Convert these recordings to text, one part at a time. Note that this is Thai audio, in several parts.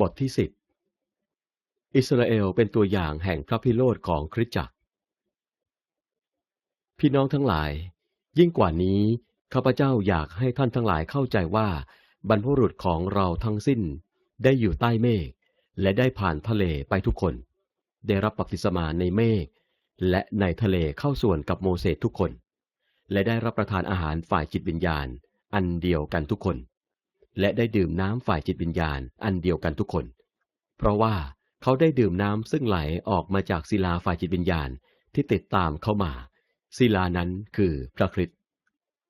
บทที่สิบอิสราเอลเป็นตัวอย่างแห่งพระพิโรธของคริสตจักร พี่น้องทั้งหลาย ยิ่งกว่านี้ ข้าพเจ้าอยากให้ท่านทั้งหลายเข้าใจว่า บรรพบุรุษของเราทั้งสิ้น ได้อยู่ใต้เมฆและได้ผ่านทะเลไปทุกคน ได้รับบัพติศมาในเมฆและในทะเลเข้าส่วนกับโมเสสทุกคน และได้รับประทานอาหารฝ่ายจิตวิญญาณ อันเดียวกันทุกคน และได้ดื่มน้ำฝ่ายจิตวิญญาณอันเดียวกันทุกคน เพราะว่าเขาได้ดื่มน้ำซึ่งไหลออกมาจากศิลาฝ่ายจิตวิญญาณที่ติดตามเข้ามา ศิลานั้นคือพระคริสต์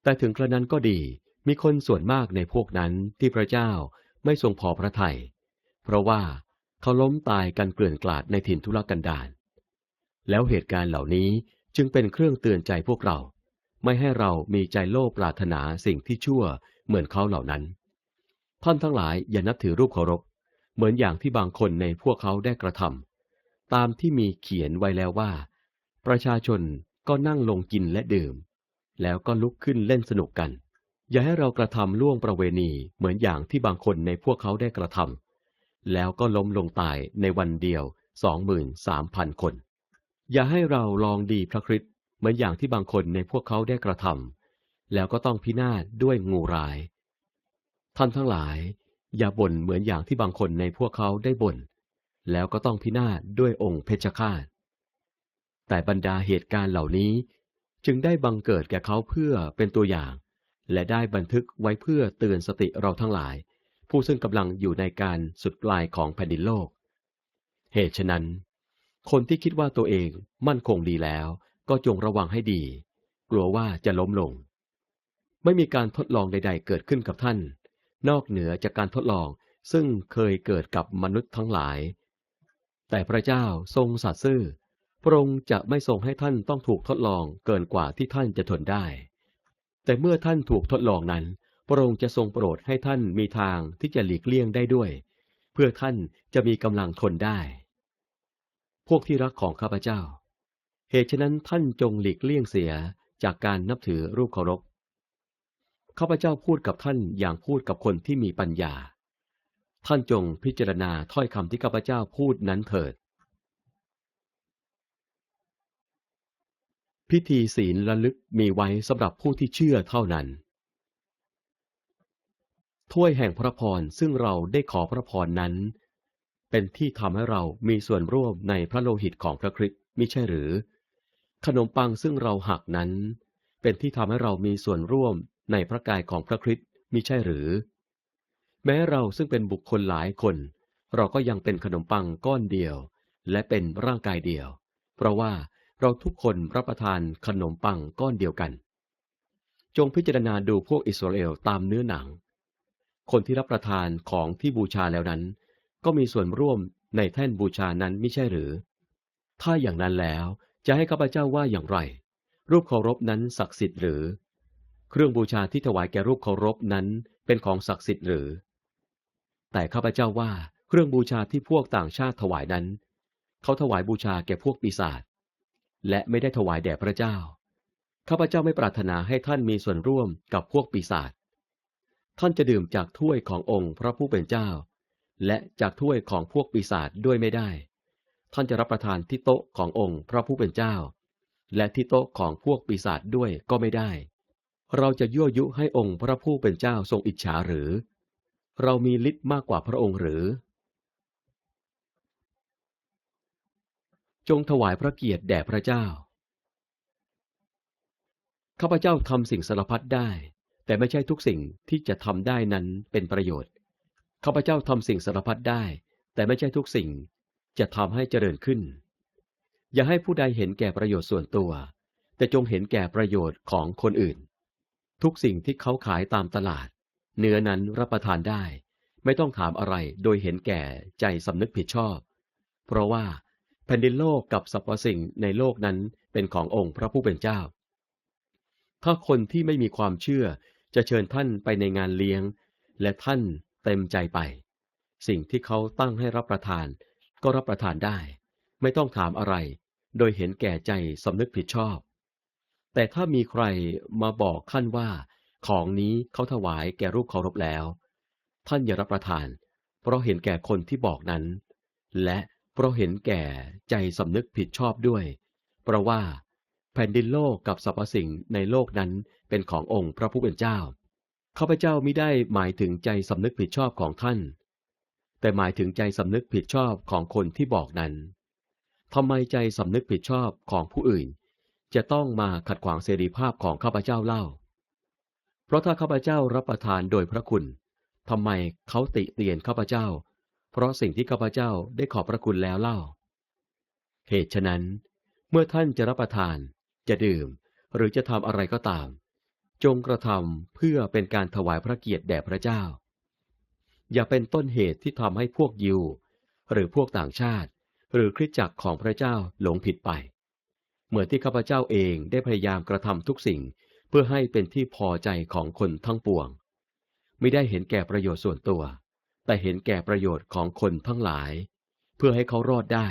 แต่ถึงกระนั้นก็ดีมีคนส่วนมากในพวกนั้นที่พระเจ้าไม่ทรงพอพระทยัยเพราะว่าเขาล้มตายกันเกลื่อนกลาดในถิ่นทุรกันดารแล้วเหตุการณ์เหล่านี้จึงเป็นเครื่องเตือนใจพวกเรา ไม่ให้เรามีใจโลภปรารถนาสิ่งที่ชั่วเหมือนเขาเหล่านั้น ท่านทั้งหลายอย่านับถือรูปเคารพ เหมือนอย่างที่บางคนในพวกเขาได้กระทำตามที่มีเขียนไว้แล้วว่า ประชาชนก็นั่งลงกินและดื่ม แล้วก็ลุกขึ้นเล่นสนุกกัน อย่าให้เรากระทำล่วงประเวณีเหมือนอย่างที่บางคนในพวกเขาได้กระทำแล้วก็ล้มลงตายในวันเดียวสองหมื่นสามพันคน อย่าให้เราลองดีพระคริสต์เหมือนอย่างที่บางคนในพวกเขาได้กระทำแล้วก็ต้องพินาศด้วยงูร้าย ท่านทั้งหลาย อย่าบ่นเหมือนอย่างที่บางคนในพวกเขาได้บ่น แล้วก็ต้องพินาศด้วยองค์เพชฌฆาต แต่บรรดาเหตุการณ์เหล่านี้ จึงได้บังเกิดแก่เขาเพื่อเป็นตัวอย่าง และได้บันทึกไว้เพื่อเตือนสติเราทั้งหลาย ผู้ซึ่งกำลังอยู่ในการสุดปลายของแผ่นดินโลก เหตุฉะนั้น คนที่คิดว่าตัวเองมั่นคงดีแล้วก็จงระวังให้ดี กลัวว่าจะล้มลง ไม่มีการทดลองใด ๆ เกิดขึ้นกับท่าน นอกเหนือจากการทดลองซึ่งเคยเกิดกับมนุษย์ทั้งหลาย แต่พระเจ้าทรงสัตย์ซื่อ พระองค์จะไม่ทรงให้ท่านต้องถูกทดลองเกินกว่าที่ท่านจะทนได้ แต่เมื่อท่านถูกทดลองนั้น พระองค์จะทรงโปรดให้ท่านมีทางที่จะหลีกเลี่ยงได้ด้วย เพื่อท่านจะมีกำลังทนได้ พวกที่รักของข้าพเจ้า เหตุฉะนั้นท่านจงหลีกเลี่ยงเสียจากการนับถือรูปเคารพ ข้าพเจ้าพูดกับท่านอย่างพูดกับคนที่มีปัญญา ท่านจงพิจารณาถ้อยคำที่ข้าพเจ้าพูดนั้นเถิด พิธีศีลระลึกมีไว้สำหรับผู้ที่เชื่อเท่านั้น ถ้วยแห่งพระพรซึ่งเราได้ขอพระพรนั้น เป็นที่ทำให้เรามีส่วนร่วมในพระโลหิตของพระคริสต์มิใช่หรือ ขนมปังซึ่งเราหักนั้น เป็นที่ทำให้เรามีส่วนร่วม ในพระกายของพระคริสต์มิใช่หรือ แม้เราซึ่งเป็นบุคคลหลายคน เราก็ยังเป็นขนมปังก้อนเดียว และเป็นร่างกายเดียว เพราะว่าเราทุกคนรับประทานขนมปังก้อนเดียวกัน จงพิจารณาดูพวกอิสราเอลตามเนื้อหนัง คนที่รับประทานของที่บูชาแล้วนั้น ก็มีส่วนร่วมในแท่นบูชานั้นไม่ใช่หรือ ถ้าอย่างนั้นแล้วจะให้ข้าพเจ้าว่าอย่างไร รูปเคารพนั้นศักดิ์สิทธิ์หรือ เครื่องบูชาที่ถวายแก่รูปเคารพนั้นเป็นของศักดิ์สิทธิ์หรือ แต่ข้าพเจ้าว่าเครื่องบูชาที่พวกต่างชาติถวายนั้น เขาถวายบูชาแก่พวกปีศาจและไม่ได้ถวายแด่พระเจ้า ข้าพเจ้าไม่ปรารถนาให้ท่านมีส่วนร่วมกับพวกปีศาจ ท่านจะดื่มจากถ้วยขององค์พระผู้เป็นเจ้า และจากถ้วยของพวกปีศาจด้วยไม่ได้ ท่านจะรับประทานที่โต๊ะขององค์พระผู้เป็นเจ้า และที่โต๊ะของพวกปีศาจด้วยก็ไม่ได้ เราจะยั่วยุให้องค์พระผู้เป็นเจ้าทรงอิจฉาหรือ เรามีฤทธิ์มากกว่าพระองค์หรือ จงถวายพระเกียรติแด่พระเจ้า ข้าพเจ้าทำสิ่งสารพัดได้ แต่ไม่ใช่ทุกสิ่งที่จะทำได้นั้นเป็นประโยชน์ ข้าพเจ้าทำสิ่งสารพัดได้ แต่ไม่ใช่ทุกสิ่งจะทำให้เจริญขึ้น อย่าให้ผู้ใดเห็นแก่ประโยชน์ส่วนตัว แต่จงเห็นแก่ประโยชน์ของคนอื่น ทุกสิ่งที่เขาขายตามตลาด เนื้อนั้นรับประทานได้ ไม่ต้องถามอะไรโดยเห็นแก่ใจสำนึกผิดชอบ เพราะว่าแผ่นดินโลกกับสรรพสิ่งในโลกนั้นเป็นขององค์พระผู้เป็นเจ้า ถ้าคนที่ไม่มีความเชื่อจะเชิญท่านไปในงานเลี้ยง และท่านเต็มใจไป สิ่งที่เขาตั้งให้รับประทาน ก็รับประทานได้ ไม่ต้องถามอะไร โดยเห็นแก่ใจสำนึกผิดชอบ แต่ถ้ามีใครมาบอกท่านว่า ของนี้เขาถวายแก่รูปเคารพแล้ว ท่านอย่ารับประทาน เพราะเห็นแก่คนที่บอกนั้น และเพราะเห็นแก่ใจสำนึกผิดชอบด้วย เพราะว่า แผ่นดินโลกกับสรรพสิ่งในโลกนั้นเป็นขององค์พระผู้เป็นเจ้าข้าพเจ้ามิได้หมายถึงใจสำนึกผิดชอบของท่าน แต่หมายถึงใจสำนึกผิดชอบของคนที่บอกนั้นทำไมใจสำนึกผิดชอบของผู้อื่น จะต้องมาขัดขวางเสรีภาพของข้าพเจ้าเล่า เพราะถ้าข้าพเจ้ารับประทานโดยพระคุณทำไมเขาติเตียนข้าพเจ้า เพราะสิ่งที่ข้าพเจ้าได้ขอบพระคุณแล้วเล่า เหตุฉะนั้น เมื่อท่านจะรับประทาน จะดื่ม หรือจะทำอะไรก็ตาม จงกระทำเพื่อเป็นการถวายพระเกียรติแด่พระเจ้า อย่าเป็นต้นเหตุที่ทำให้พวกยิว หรือพวกต่างชาติ หรือคริสตจักรของพระเจ้าหลงผิดไป เหมือนที่ข้าพเจ้าเองได้พยายามกระทำทุกสิ่ง เพื่อให้เป็นที่พอใจของคนทั้งปวง ไม่ได้เห็นแก่ประโยชน์ส่วนตัว แต่เห็นแก่ประโยชน์ของคนทั้งหลาย เพื่อให้เขารอดได้